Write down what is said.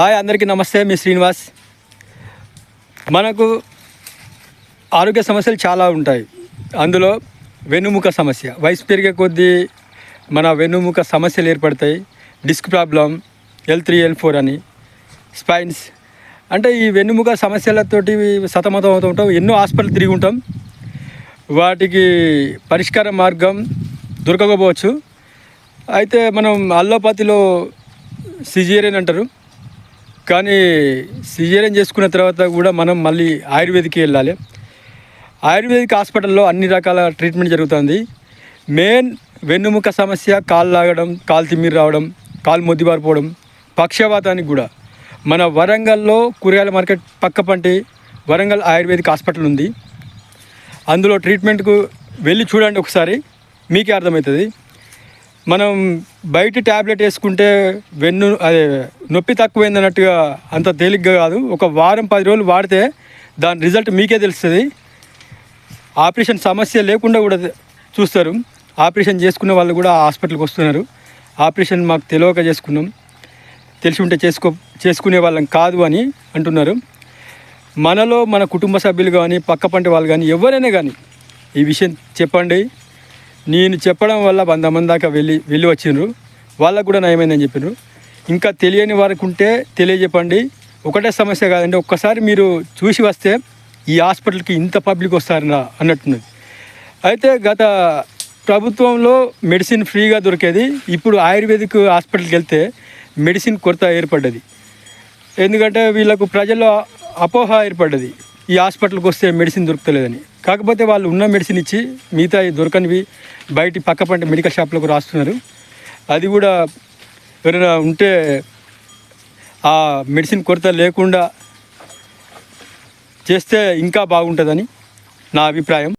Hi అందరికీ నమస్తే మీ శ్రీనివాస్. మనకు ఆరోగ్య సమస్యలు చాలా ఉంటాయి. అందులో వెన్నుముక సమస్య. వయసు పెరిగే కొద్దీ మన వెన్నుముక సమస్యలు ఏర్పడతాయి. Disc problem L three L four అని. స్పైన్స్. అంటే ఈ వెన్నుముక సమస్యలతోటి సతమతం అవుతూ ఉంటాం. ఎన్నో హాస్పిటల్ తిరిగి ఉంటాం. వాటికి పరిష్కార మార్గం దొరకకపోవచ్చు. అయితే మనం అల్లోపతిలో సిజేరియన్ అంటారు. కానీ సిజేరియన్ చేసుకున్న తర్వాత కూడా మనం మళ్ళీ ఆయుర్వేదిక్కి వెళ్ళాలి. ఆయుర్వేదిక్ హాస్పిటల్లో అన్ని రకాల ట్రీట్మెంట్ జరుగుతుంది. మెయిన్ వెన్నుముక సమస్య కాలు లాగడం కాలు తిమ్మిరి రావడం కాలు మొద్దిబారిపోవడం పక్షవాతానికి కూడా. మన వరంగల్లో కూరగాయల మార్కెట్ పక్క పంటి వరంగల్ ఆయుర్వేదిక్ హాస్పిటల్ ఉంది. అందులో ట్రీట్మెంట్కు వెళ్ళి చూడండి ఒకసారి. మీకే అర్థమవుతుంది. మనం బయట ట్యాబ్లెట్ వేసుకుంటే వెన్ను అదే నొప్పి తక్కువైంది అన్నట్టుగా అంత తేలిగ్గా కాదు. ఒక వారం పది రోజులు వాడితే దాని రిజల్ట్ మీకే తెలుస్తుంది. ఆపరేషన్ సమస్య లేకుండా కూడా చూస్తారు. ఆపరేషన్ చేసుకున్న వాళ్ళు కూడా హాస్పిటల్కి వస్తున్నారు. ఆపరేషన్ మాకు తెలియక చేసుకున్నాం. తెలిసి ఉంటే చేసుకో చేసుకునే వాళ్ళం కాదు అని అంటున్నారు. మనలో మన కుటుంబ సభ్యులు కానీ పక్క పంటి వాళ్ళు కానీ ఎవరైనా కానీ ఈ విషయం చెప్పండి. నేను చెప్పడం వల్ల వంద మంది దాకా వెళ్ళి వెళ్ళి వచ్చిండ్రు. వాళ్ళకు కూడా నయమైందని చెప్పినారు ఇంకా తెలియని వారికి ఉంటే తెలియజెప్పండి. ఒకటే సమస్య కాదండి ఒక్కసారి మీరు చూసి వస్తే ఈ హాస్పిటల్కి ఇంత పబ్లిక్ వస్తారన్న అన్నట్టున్నది. అయితే గత ప్రభుత్వంలో మెడిసిన్ ఫ్రీగా దొరికేది ఇప్పుడు ఆయుర్వేదిక్ హాస్పిటల్కి వెళ్తే మెడిసిన్ కొరత ఏర్పడ్డది. ఎందుకంటే వీళ్ళకు ప్రజల్లో అపోహ ఏర్పడ్డది ఈ హాస్పిటల్కి వస్తే మెడిసిన్ దొరుకుతలేదని. కాకపోతే వాళ్ళు ఉన్న మెడిసిన్ ఇచ్చి మిగతా దొరకనివి బయట పక్క పంట మెడికల్ షాప్లకు రాస్తున్నారు. అది కూడా ఎవరైనా ఉంటే ఆ మెడిసిన్ కొరత లేకుండా చేస్తే ఇంకా బాగుంటుందని నా అభిప్రాయం.